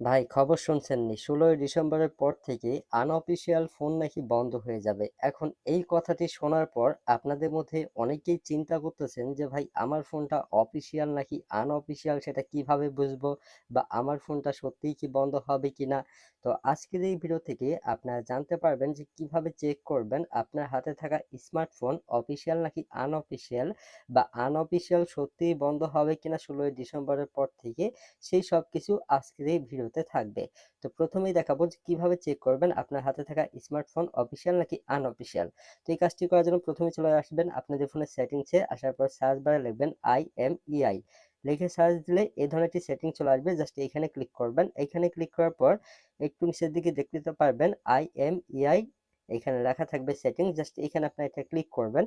ভাই, খবর শুনছেননি ষোলোই ডিসেম্বরের পর থেকে আনঅফিসিয়াল ফোন নাকি বন্ধ হয়ে যাবে। এখন এই কথাটি শোনার পর আপনাদের মধ্যে অনেকেই চিন্তা করতেছেন যে, ভাই, আমার ফোনটা অফিসিয়াল নাকি আনঅফিসিয়াল সেটা কীভাবে বুঝব? বা আমার ফোনটা সত্যিই কি বন্ধ হবে কিনা তো আজকের এই ভিডিও থেকে আপনারা জানতে পারবেন যে, কীভাবে চেক করবেন আপনার হাতে থাকা স্মার্টফোন অফিসিয়াল নাকি আনঅফিসিয়াল বা আনঅফিসিয়াল সত্যিই বন্ধ হবে কিনা ষোলোই ডিসেম্বরের পর থেকে? সেই সব কিছু আজকের এই ভিডিওতে থাকবে। তো প্রথমেই দেখাবো যে কীভাবে চেক করবেন আপনার হাতে থাকা স্মার্টফোন অফিসিয়াল নাকি আনঅফিসিয়াল তো এই কাজটি করার জন্য প্রথমে চলে আসবেন আপনাদের ফোনের সেটিংসে আসার পর সার্চ বারে লিখবেন আই এম ইআই লিখে সার্চ দিলে এই ধরনের একটি সেটিং চলে আসবে জাস্ট এইখানে ক্লিক করবেন। এইখানে ক্লিক করার পর একটু নিচের দিকে দেখতে পারবেন আই এম ইআই এখানে লেখা থাকবে সেটিং জাস্ট এখানে আপনি এটা ক্লিক করবেন।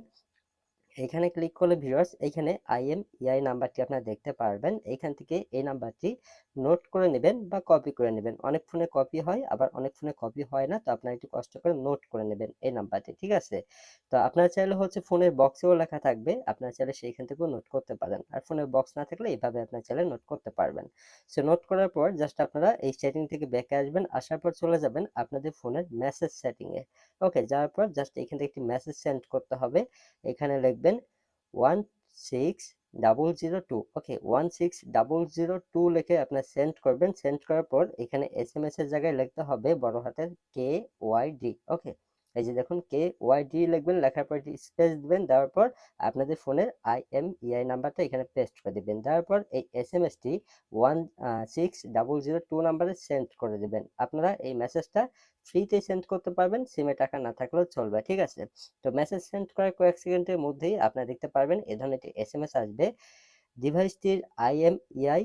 এখানে ক্লিক করলে ভিউয়ার্স এখানে আইএমইআই নাম্বারটি আপনারা দেখতে পারবেন। এখান থেকে এই নাম্বারটি নোট করে নেবেন বা কপি করে নেবেন। অনেক ফোনে কপি হয়, আবার অনেক ফোনে কপি হয় না, তো আপনারা একটু কষ্ট করে নোট করে নেবেন এই নাম্বারটি ঠিক আছে? তো আপনারা চাইলে হচ্ছে ফোনের বক্সেও লেখা থাকবে, আপনারা চাইলে সেইখান থেকেও নোট করতে পারেন। আর ফোনের বক্স না থাকলে এইভাবে আপনারা চাইলে নোট করতে পারবেন। সো নোট করার পর জাস্ট আপনারা এই সেটিং থেকে ব্যাকে আসবেন, আসার পর চলে যাবেন আপনাদের ফোনের মেসেজ সেটিংয়ে ওকে যাওয়ার পর জাস্ট এখান থেকে একটি মেসেজ সেন্ড করতে হবে। এখানে লিখবেন one six double zero two okay one six double zero two লিখে আপনার সেন্ড করবেন সেন্ড করার পর এখানে এস এম এস এর জায়গায় লিখতে হবে বড় হাতের কে ওয়াই ডি ওকে এই যে দেখুন কে ওয়াই ডি লিখবেন, লেখার পর স্পেস দিবেন, দেওয়ার পর আপনাদের ফোনের আই এম ইআই নাম্বারটা এখানে পেস্ট করে দিবেন। দেওয়ার পর এই S M S to one six double zero two নাম্বারে সেন্ড করে দিবেন। আপনারা এই মেসেজটা ফ্রিতে সেন্ড করতে পারবেন সিমে টাকা না থাকলেও চলবে, ঠিক আছে? তো মেসেজ সেন্ড করার কয়েক সেকেন্ডের মধ্যেই আপনারা দেখতে পারবেন, এ ধরনের একটি এস এম এস আসবে ডিভাইসটির আই এম আইএমইআই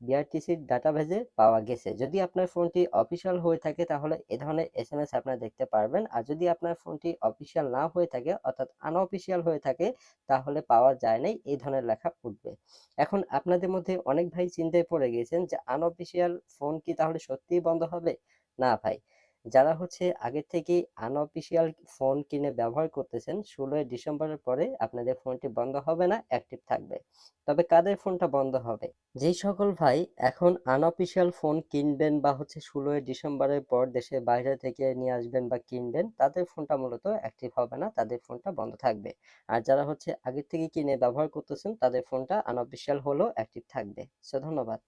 বিআরটিসির ডাটাবেজে পাওয়া গেছে। যদি আপনার ফোনটি অফিসিয়াল হয়ে থাকে, তাহলে এ ধরনের এস এম এস আপনারা দেখতে পারবেন। আর যদি আপনার ফোনটি অফিসিয়াল না হয়ে থাকে, অর্থাৎ আনঅফিসিয়াল হয়ে থাকে, তাহলে পাওয়া যায় নাই এই ধরনের লেখা উঠবে। এখন আপনাদের মধ্যে অনেক ভাই চিন্তায় পড়ে গেছেন যে আনঅফিসিয়াল ফোন কি তাহলে সত্যিই বন্ধ হবে? না ভাই। যারা হচ্ছে আগে থেকেই আনঅফিসিয়াল ফোন কিনে ব্যবহার করতেছেন, ষোলোই ডিসেম্বরের পরে আপনাদের ফোনটি বন্ধ হবে না অ্যাক্টিভ থাকবে। তবে কাদের ফোনটা বন্ধ হবে? যেই সকল ভাই এখন আনঅফিসিয়াল ফোন কিনবেন বা হচ্ছে ষোলোই ডিসেম্বরের পর দেশের বাইরে থেকে নিয়ে আসবেন বা কিনবেন, তাদের ফোনটা মূলত অ্যাক্টিভ হবে না, তাদের ফোনটা বন্ধ থাকবে। আর যারা হচ্ছে আগে থেকে কিনে ব্যবহার করতেছেন, তাদের ফোনটা আনঅফিসিয়াল হলেও অ্যাক্টিভ থাকবে। সো ধন্যবাদ।